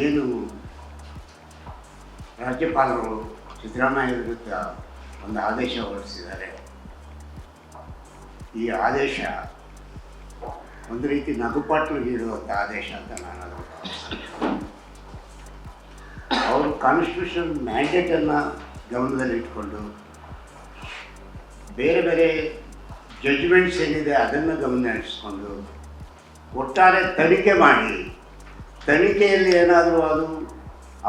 ಏನು ರಾಜ್ಯಪಾಲರು ಸಿದ್ದರಾಮಯ್ಯ ವಿರುದ್ಧ ಒಂದು ಆದೇಶ ಹೊರಡಿಸಿದ್ದಾರೆ ಈ ಆದೇಶ ಒಂದು ರೀತಿ ನಗುಪಾಟು ನೀಡುವಂಥ ಆದೇಶ ಅಂತ ನಾನು. ಅವರು ಕಾನ್ಸ್ಟಿಟ್ಯೂಷನ್ ಮ್ಯಾಂಡೇಟನ್ನು ಗಮನದಲ್ಲಿಟ್ಕೊಂಡು ಬೇರೆ ಬೇರೆ ಜಡ್ಜ್ಮೆಂಟ್ಸ್ ಏನಿದೆ ಅದನ್ನು ಗಮನ ಇರಿಸ್ಕೊಂಡು ಒಟ್ಟಾರೆ ತನಿಖೆ ಮಾಡಿ ತನಿಖೆಯಲ್ಲಿ ಏನಾದರೂ ಅದು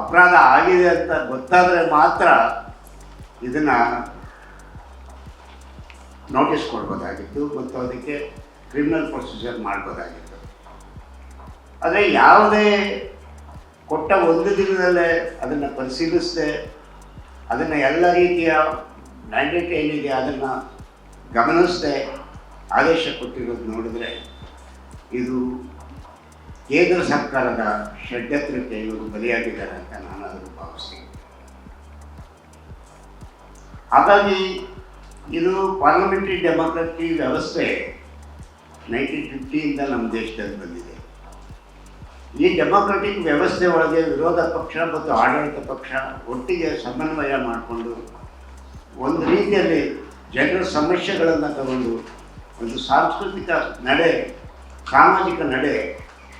ಅಪರಾಧ ಆಗಿದೆ ಅಂತ ಗೊತ್ತಾದರೆ ಮಾತ್ರ ಇದನ್ನು ನೋಟಿಸ್ ಕೊಡ್ಬೋದಾಗಿತ್ತು ಮತ್ತು ಅದಕ್ಕೆ ಕ್ರಿಮಿನಲ್ ಪ್ರೊಸೀಜರ್ ಮಾಡ್ಬೋದಾಗಿತ್ತು. ಆದರೆ ಯಾವುದೇ ಕೊಟ್ಟ ಒಂದು ದಿನದಲ್ಲೇ ಅದನ್ನು ಪರಿಶೀಲಿಸದೆ, ಅದನ್ನು ಎಲ್ಲ ರೀತಿಯ ಮ್ಯಾಂಡೇಟ್ ಏನಿದೆ ಅದನ್ನು ಗಮನಿಸದೆ, ಆದೇಶ ಕೊಟ್ಟಿರೋದು ನೋಡಿದರೆ ಇದು ಕೇಂದ್ರ ಸರ್ಕಾರದ ಷಡ್ಯಂತ್ರಕ್ಕೆ ಇವರು ಬಲಿಯಾಗಿದ್ದಾರೆ ಅಂತ ನಾನು ಅದನ್ನು ಭಾವಿಸ್ತೀನಿ. ಹಾಗಾಗಿ ಇದು ಪಾರ್ಲಿಮೆಂಟ್ರಿ ಡೆಮಾಕ್ರಸಿ ವ್ಯವಸ್ಥೆ ನೈನ್ಟೀನ್ ಫಿಫ್ಟಿಯಿಂದ ನಮ್ಮ ದೇಶದಲ್ಲಿ ಬಂದಿದೆ. ಈ ಡೆಮಾಕ್ರೆಟಿಕ್ ವ್ಯವಸ್ಥೆ ಒಳಗೆ ವಿರೋಧ ಪಕ್ಷ ಮತ್ತು ಆಡಳಿತ ಪಕ್ಷ ಒಟ್ಟಿಗೆ ಸಮನ್ವಯ ಮಾಡಿಕೊಂಡು ಒಂದು ರೀತಿಯಲ್ಲಿ ಜನರ ಸಮಸ್ಯೆಗಳನ್ನು ತಗೊಂಡು ಒಂದು ಸಾಂಸ್ಕೃತಿಕ ನಡೆ, ಸಾಮಾಜಿಕ ನಡೆ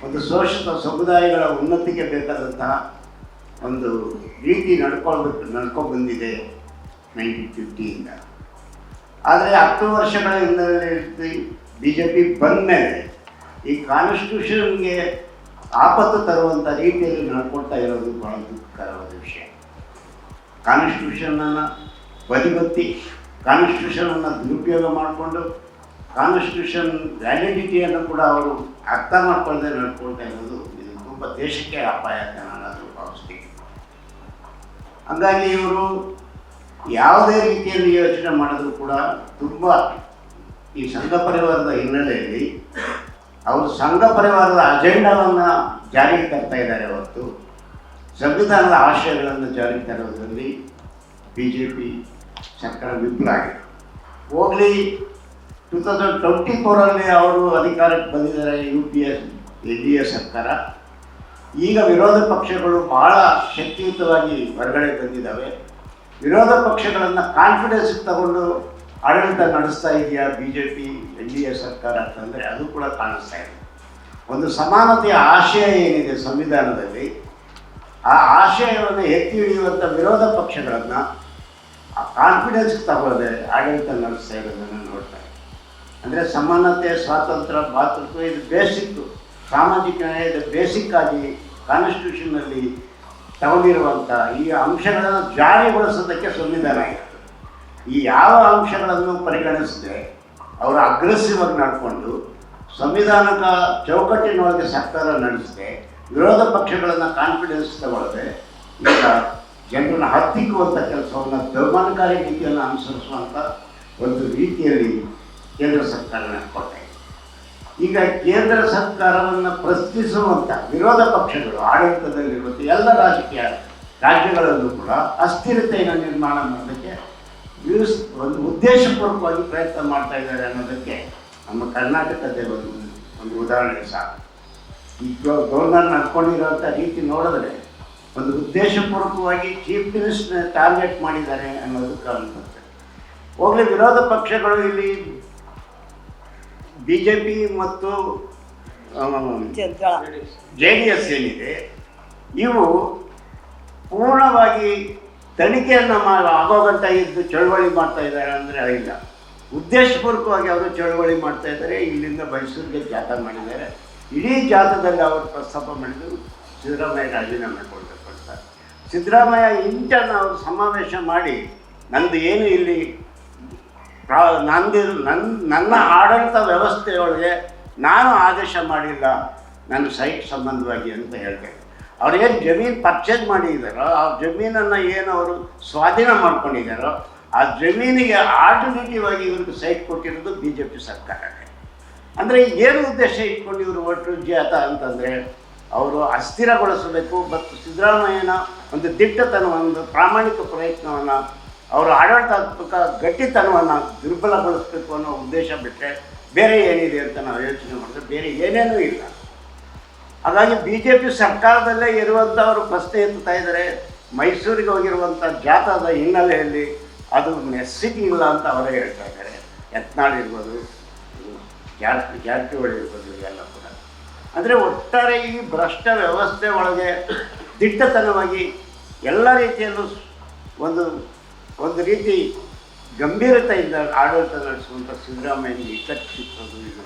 ಒಂದು ಶೋಷಿತ ಸಮುದಾಯಗಳ ಉನ್ನತಿಗೆ ಬೇಕಾದಂತಹ ಒಂದು ರೀತಿ ನಡ್ಕೊಳ್ಬೇಕು ನಡ್ಕೊಂಡು ಬಂದಿದೆ ನೈನ್ಟೀನ್ ಫಿಫ್ಟಿಯಿಂದ. ಆದರೆ ಹತ್ತು ವರ್ಷಗಳ ಹಿನ್ನೆಲೆಯಲ್ಲಿ ಬಿ ಜೆ ಪಿ ಬಂದ ಮೇಲೆ ಈ ಕಾನ್ಸ್ಟಿಟ್ಯೂಷನ್ಗೆ ಆಪತ್ತು ತರುವಂಥ ರೀತಿಯಲ್ಲಿ ನಡ್ಕೊಳ್ತಾ ಇರೋದು ಬಹಳ ದುಃಖಕರವಾದ ವಿಷಯ. ಕಾನ್ಸ್ಟಿಟ್ಯೂಷನನ್ನು ಬದಿಗೊತ್ತಿ, ಕಾನ್ಸ್ಟಿಟ್ಯೂಷನನ್ನು ದುರುಪಯೋಗ ಮಾಡಿಕೊಂಡು ಕಾನ್ಸ್ಟಿಟ್ಯೂಷನ್ ವ್ಯಾಲಿಡಿಟಿಯನ್ನು ಕೂಡ ಅವರು ಅರ್ಥ ಮಾಡ್ಕೊಳ್ಳದೆ ನಡ್ಕೊಳ್ತಾ ಇರೋದು, ಇದು ತುಂಬ ದೇಶಕ್ಕೆ ಅಪಾಯ ಅಂತ ನಾನು ಅದು ಭಾವಿಸ್ತೀನಿ. ಹಂಗಾಗಿ ಇವರು ಯಾವುದೇ ರೀತಿಯಲ್ಲಿ ಯೋಚನೆ ಮಾಡಿದ್ರು ಕೂಡ ತುಂಬ ಈ ಸಂಘ ಪರಿವಾರದ ಹಿನ್ನೆಲೆಯಲ್ಲಿ ಅವರು ಸಂಘ ಪರಿವಾರದ ಅಜೆಂಡಾವನ್ನು ಜಾರಿಗೆ ತರ್ತಾ ಇದ್ದಾರೆ ಹೊರತು ಸಂವಿಧಾನದ ಆಶಯಗಳನ್ನು ಜಾರಿಗೆ ತರೋದರಲ್ಲಿ ಬಿ ಜೆ ಪಿ ಸರ್ಕಾರ ವಿಫಲ ಆಗಿದೆ. ಹೋಗಲಿ ಟೂ ತೌಸಂಡ್ ಟ್ವೆಂಟಿ ಫೋರಲ್ಲಿ ಅವರು ಅಧಿಕಾರಕ್ಕೆ ಬಂದಿದ್ದಾರೆ U P S N D A ಸರ್ಕಾರ. ಈಗ ವಿರೋಧ ಪಕ್ಷಗಳು ಬಹಳ ಶಕ್ತಿಯುತವಾಗಿ ಹೊರಗಡೆ ಬಂದಿದ್ದಾವೆ. ವಿರೋಧ ಪಕ್ಷಗಳನ್ನು ಕಾನ್ಫಿಡೆನ್ಸ್ ತಗೊಂಡು ಆಡಳಿತ ನಡೆಸ್ತಾ ಇದೆಯಾ B J P N D A ಸರ್ಕಾರ ಅಂತಂದರೆ ಅದು ಕೂಡ ಕಾಣಿಸ್ತಾ ಇದೆ. ಒಂದು ಸಮಾನತೆಯ ಆಶಯ ಏನಿದೆ ಸಂವಿಧಾನದಲ್ಲಿ, ಆ ಆಶಯವನ್ನು ಎತ್ತಿ ಹಿಡಿಯುವಂಥ ವಿರೋಧ ಪಕ್ಷಗಳನ್ನು ಆ ಕಾನ್ಫಿಡೆನ್ಸ್ ತಗೊಳ್ಳದೆ ಆಡಳಿತ ನಡೆಸ್ತಾ ಇರೋದನ್ನು ಅಂದರೆ ಸಮಾನತೆ, ಸ್ವಾತಂತ್ರ್ಯ, ಭಾತೃತ್ವ, ಇದು ಬೇಸಿಕ್ ಸಾಮಾಜಿಕ ನ್ಯಾಯದ ಬೇಸಿಕ್ ಆಗಿ ಕಾನ್ಸ್ಟಿಟ್ಯೂಷನ್ನಲ್ಲಿ ತಗೊಂಡಿರುವಂಥ ಈ ಅಂಶಗಳನ್ನು ಜಾರಿಗೊಳಿಸೋದಕ್ಕೆ ಸಂವಿಧಾನ ಇರ್ತದೆ ಈ ಯಾವ ಅಂಶಗಳನ್ನು ಪರಿಗಣಿಸದೆ ಅವರು ಅಗ್ರೆಸಿವ್ ಆಗಿ ನಡ್ಕೊಂಡು ಸಂವಿಧಾನಕ ಚೌಕಟ್ಟಿನೊಳಗೆ ಸರ್ಕಾರ ನಡೆಸಿದೆ ವಿರೋಧ ಪಕ್ಷಗಳನ್ನು ಕಾನ್ಫಿಡೆನ್ಸ್ ತಗೊಳ್ಳದೆ ಈಗ ಜನರನ್ನು ಹತ್ತಿಕ್ಕುವಂಥ ಕೆಲಸವನ್ನು ದೌರ್ಮಾನಕಾರಿ ರೀತಿಯನ್ನು ಅನುಸರಿಸುವಂಥ ಒಂದು ರೀತಿಯಲ್ಲಿ ಕೇಂದ್ರ ಸರ್ಕಾರ ಕೊಟ್ಟೆ ಈಗ ಕೇಂದ್ರ ಸರ್ಕಾರವನ್ನು ಪ್ರಶ್ನಿಸುವಂಥ ವಿರೋಧ ಪಕ್ಷಗಳು ಆಡಳಿತದಲ್ಲಿರುವಂಥ ಎಲ್ಲ ರಾಜಕೀಯ ರಾಜ್ಯಗಳಲ್ಲೂ ಕೂಡ ಅಸ್ಥಿರತೆಯನ್ನು ನಿರ್ಮಾಣ ಮಾಡೋದಕ್ಕೆ ಯೂಸ್ ಒಂದು ಉದ್ದೇಶಪೂರ್ವಕವಾಗಿ ಪ್ರಯತ್ನ ಮಾಡ್ತಾ ಇದ್ದಾರೆ ಅನ್ನೋದಕ್ಕೆ ನಮ್ಮ ಕರ್ನಾಟಕದ ಒಂದು ಒಂದು ಉದಾಹರಣೆ ಸಾಕು. ಈ ಗವರ್ನರ್ ನಡ್ಕೊಂಡಿರೋಂಥ ರೀತಿ ನೋಡಿದ್ರೆ ಒಂದು ಉದ್ದೇಶಪೂರ್ವಕವಾಗಿ ಚೀಫ್ ಮಿನಿಸ್ಟರ್ ಟಾರ್ಗೆಟ್ ಮಾಡಿದ್ದಾರೆ ಅನ್ನೋದು ಕಾರಣ ಹೋಗಲಿ, ವಿರೋಧ ಪಕ್ಷಗಳು ಇಲ್ಲಿ ಬಿ ಜೆ ಪಿ ಮತ್ತು ಜೆ ಡಿ ಎಸ್ ಏನಿದೆ ಇವು ಪೂರ್ಣವಾಗಿ ತನಿಖೆಯನ್ನು ಮಾ ಆಗೋಗಂತ ಇದ್ದು ಚಳುವಳಿ ಮಾಡ್ತಾ ಇದ್ದಾರೆ ಅಂದರೆ ಇಲ್ಲ. ಉದ್ದೇಶಪೂರ್ವಕವಾಗಿ ಅವರು ಚಳುವಳಿ ಮಾಡ್ತಾ ಇದ್ದಾರೆ ಇಲ್ಲಿಂದ ಮೈಸೂರಿಗೆ ಜಾಥಾ ಮಾಡಿದ್ದಾರೆ. ಇಡೀ ಜಾಥಾದಲ್ಲಿ ಅವರು ಪ್ರಸ್ತಾಪ ಮಾಡಿದ್ದು ಸಿದ್ದರಾಮಯ್ಯ ರಾಜೀನಾಮೆ ಕೊಡಬೇಕು ಅಂತ. ಸಿದ್ದರಾಮಯ್ಯ ಇಂಟರ್ನ ಅವರು ಸಮಾವೇಶ ಮಾಡಿ ನಂದು ಏನು ಇಲ್ಲಿ ನಂದು ನನ್ನ ನನ್ನ ಆಡಳಿತ ವ್ಯವಸ್ಥೆಯೊಳಗೆ ನಾನು ಆದೇಶ ಮಾಡಿಲ್ಲ. ನನ್ನ ಸೈಟ್ ಸಂಬಂಧವಾಗಿ ಅಂತ ಹೇಳ್ತೇನೆ ಏನು ಜಮೀನು ಪರ್ಚೇಸ್ ಮಾಡಿದ್ದಾರೋ ಆ ಜಮೀನನ್ನು ಏನು ಅವರು ಸ್ವಾಧೀನ ಮಾಡ್ಕೊಂಡಿದ್ದಾರೋ ಆ ಜಮೀನಿಗೆ ಆಲ್ಟರ್ನೇಟಿವ್ ಆಗಿ ಇವ್ರಿಗೆ ಸೈಟ್ ಕೊಟ್ಟಿರೋದು ಬಿ ಜೆ ಪಿ ಸರ್ಕಾರನೇ ಅಂದರೆ ಏನು ಉದ್ದೇಶ ಇಟ್ಕೊಂಡು ಇವರು ಒಟ್ಟು ಜಾತ ಅಂತಂದರೆ, ಅವರು ಅಸ್ಥಿರಗೊಳಿಸಬೇಕು, ಮತ್ತು ಸಿದ್ದರಾಮಯ್ಯನ ಒಂದು ದಿಟ್ಟತನ, ಒಂದು ಪ್ರಾಮಾಣಿಕ ಪ್ರಯತ್ನವನ್ನು ಅವರು ಆಡಳಿತಾತ್ಮಕ ಗಟ್ಟಿತನವನ್ನು ದುರ್ಬಲಗೊಳಿಸಬೇಕು ಅನ್ನೋ ಉದ್ದೇಶ ಬಿಟ್ಟರೆ ಬೇರೆ ಏನಿದೆ ಅಂತ ನಾವು ಯೋಚನೆ ಮಾಡಿದ್ರೆ ಬೇರೆ ಏನೇನೂ ಇಲ್ಲ. ಹಾಗಾಗಿ ಬಿ ಜೆ ಪಿ ಸರ್ಕಾರದಲ್ಲೇ ಇರುವಂಥವರು ಪ್ರಶ್ನೆ ಎತ್ತುತ್ತಾ ಇದ್ದಾರೆ. ಮೈಸೂರಿಗೆ ಹೋಗಿರುವಂಥ ಜಾಥಾದ ಹಿನ್ನೆಲೆಯಲ್ಲಿ ಅದು ಇಲ್ಲ ಅಂತ ಅವರೇ ಹೇಳ್ತಾ ಇದ್ದಾರೆ. ಯತ್ನಾಳ್ ಇರ್ಬೋದು ಜಾರಕಿ ಜಾರಕಿಹೊಳಿ ಇರ್ಬೋದು ಎಲ್ಲ ಕೂಡ. ಅಂದರೆ ಒಟ್ಟಾರೆ ಈ ಭ್ರಷ್ಟ ವ್ಯವಸ್ಥೆ ಒಳಗೆ ದಿಟ್ಟತನವಾಗಿ ಎಲ್ಲ ರೀತಿಯಲ್ಲೂ ಒಂದು ಒಂದು ರೀತಿ ಗಂಭೀರತೆಯಿಂದ ಆಡಳಿತ ನಡೆಸುವಂಥ ಸಿದ್ದರಾಮಯ್ಯ ಇಕ್ಕಟ್ಟಿಸೋದು ಇದು.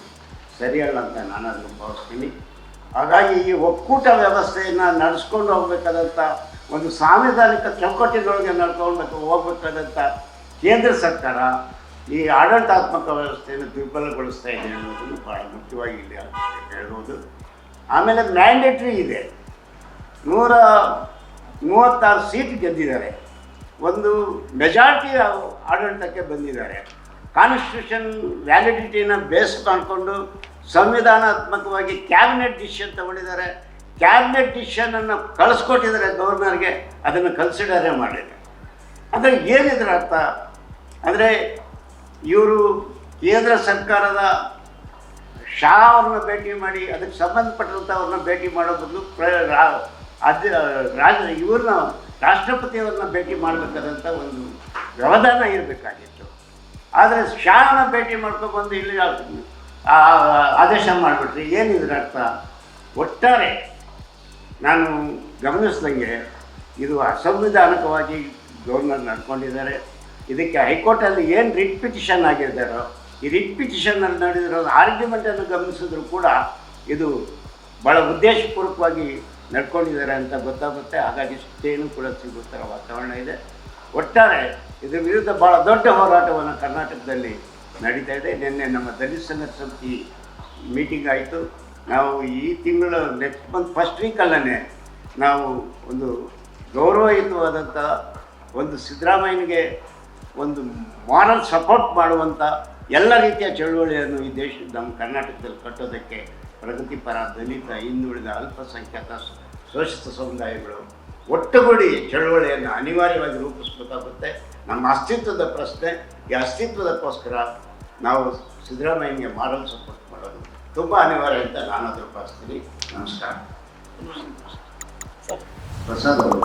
ಸರಿಯಲ್ಲ ಅಂತ ನಾನು ಭಾವಿಸ್ತೀನಿ. ಹಾಗಾಗಿ ಈ ಒಕ್ಕೂಟ ವ್ಯವಸ್ಥೆಯನ್ನು ನಡೆಸ್ಕೊಂಡು ಹೋಗ್ಬೇಕಾದಂಥ ಒಂದು ಸಾಂವಿಧಾನಿಕ ಚೌಕಟ್ಟಿನೊಳಗೆ ನಡ್ಕೊಳ್ಬೇಕು ಹೋಗ್ಬೇಕಾದಂಥ ಕೇಂದ್ರ ಸರ್ಕಾರ ಈ ಆಡಳಿತಾತ್ಮಕ ವ್ಯವಸ್ಥೆಯನ್ನು ದುರ್ಬಲಗೊಳಿಸ್ತಾ ಇದೆ ಅನ್ನೋದನ್ನು ಭಾಳ ಮುಖ್ಯವಾಗಿ ಇಲ್ಲಿ ಹೇಳ್ಬೋದು. ಆಮೇಲೆ ಮ್ಯಾಂಡೇಟ್ರಿ ಇದೆ. ನೂರ ಮೂವತ್ತಾರು ಸೀಟ್ ಗೆದ್ದಿದ್ದಾರೆ. ಒಂದು ಮೆಜಾರಿಟಿ ಆಡಳಿತಕ್ಕೆ ಬಂದಿದ್ದಾರೆ. ಕಾನ್ಸ್ಟಿಟ್ಯೂಷನ್ ವ್ಯಾಲಿಡಿಟಿನ ಬೇಸ್ ಮಾಡಿಕೊಂಡು ಸಂವಿಧಾನಾತ್ಮಕವಾಗಿ ಕ್ಯಾಬಿನೆಟ್ ಡಿಸಿಷನ್ ತಗೊಂಡಿದ್ದಾರೆ. ಕ್ಯಾಬಿನೆಟ್ ಡಿಸಿಷನನ್ನು ಕಳಿಸ್ಕೊಟ್ಟಿದ್ದಾರೆ ಗವರ್ನರ್ಗೆ, ಅದನ್ನು ಕನ್ಸಿಡರೇ ಮಾಡಿದೆ ಅಂದರೆ ಏನಿದ್ರ ಅರ್ಥ? ಅಂದರೆ ಇವರು ಕೇಂದ್ರ ಸರ್ಕಾರದ ಶಾ ಅವ್ರನ್ನ ಭೇಟಿ ಮಾಡಿ, ಅದಕ್ಕೆ ಸಂಬಂಧಪಟ್ಟಂಥವ್ರನ್ನ ಭೇಟಿ ಮಾಡೋ ಬದಲು ಪ್ರ ರಾಜ ಇವ್ರನ್ನ ರಾಷ್ಟ್ರಪತಿಯವ್ರನ್ನ ಭೇಟಿ ಮಾಡಬೇಕಾದಂಥ ಒಂದು ವ್ಯವಧಾನ ಇರಬೇಕಾಗಿತ್ತು. ಆದರೆ ಶಾನ ಭೇಟಿ ಮಾಡ್ಕೊಬಂದು ಇಲ್ಲಿ ಆದೇಶ ಮಾಡಿಬಿಟ್ರಿ. ಏನಿದ್ರ ಅರ್ಥ ಒಟ್ಟಾರೆ ನಾನು ಗಮನಿಸ್ದಂಗೆ ಇದು ಅಸಂವಿಧಾನಿಕವಾಗಿ ಗವರ್ನರ್ ನಡ್ಕೊಂಡಿದ್ದಾರೆ. ಇದಕ್ಕೆ ಹೈಕೋರ್ಟಲ್ಲಿ ಏನು ರಿಟ್ ಪಿಟಿಷನ್ ಆಗಿದ್ದಾರೋ, ಈ ರಿಟ್ ಪಿಟಿಷನ್ನಲ್ಲಿ ನಡೆದಿರೋ ಆರ್ಗ್ಯುಮೆಂಟನ್ನು ಗಮನಿಸಿದ್ರು ಕೂಡ ಇದು ಭಾಳ ಉದ್ದೇಶಪೂರ್ವಕವಾಗಿ ನಡ್ಕೊಂಡಿದ್ದಾರೆ ಅಂತ ಗೊತ್ತಾಗುತ್ತೆ. ಹಾಗಾಗಿ ಸುದ್ದಿಯೂ ಕೂಡ ಸಿಗೋ ಥರ ವಾತಾವರಣ ಇದೆ. ಒಟ್ಟಾರೆ ಇದರ ವಿರುದ್ಧ ಭಾಳ ದೊಡ್ಡ ಹೋರಾಟವನ್ನು ಕರ್ನಾಟಕದಲ್ಲಿ ನಡೀತಾ ಇದೆ. ನಿನ್ನೆ ನಮ್ಮ ದಲಿತ ಸಂಘ ಸಮಿತಿ ಮೀಟಿಂಗ್ ಆಯಿತು. ನಾವು ಈ ತಿಂಗಳು ನೆಕ್ಸ್ಟ್ ಮಂತ್ ಫಸ್ಟ್ ವೀಕಲ್ಲೇ ನಾವು ಒಂದು ಗೌರವಯುತವಾದಂಥ ಒಂದು ಸಿದ್ದರಾಮಯ್ಯನಿಗೆ ಒಂದು ಮಾರಲ್ ಸಪೋರ್ಟ್ ಮಾಡುವಂಥ ಎಲ್ಲ ರೀತಿಯ ಚಳುವಳಿಯನ್ನು ಈ ದೇಶ ನಮ್ಮ ಕರ್ನಾಟಕದಲ್ಲಿ ಕಟ್ಟೋದಕ್ಕೆ ಪ್ರಗತಿಪರ ದಲಿತ ಹಿಂದುಳಿದ ಅಲ್ಪಸಂಖ್ಯಾತ ಶೋಷಿತ ಸಮುದಾಯಗಳು ಒಟ್ಟುಗೂಡಿ ಚಳುವಳಿಯನ್ನು ಅನಿವಾರ್ಯವಾಗಿ ರೂಪಿಸಬೇಕಾಗುತ್ತೆ. ನಮ್ಮ ಅಸ್ತಿತ್ವದ ಪ್ರಶ್ನೆ ಈ ಅಸ್ತಿತ್ವದಕ್ಕೋಸ್ಕರ ನಾವು ಸಿದ್ದರಾಮಯ್ಯನಿಗೆ ಮಾಡಲ್ ಸಪೋರ್ಟ್ ಮಾಡೋದು ತುಂಬ ಅನಿವಾರ್ಯ ಅಂತ ನಾನು ಅದ್ರ ಭಾವಿಸ್ತೀನಿ ನಮಸ್ಕಾರ. ಪ್ರಸಾದ್ ಅವರು.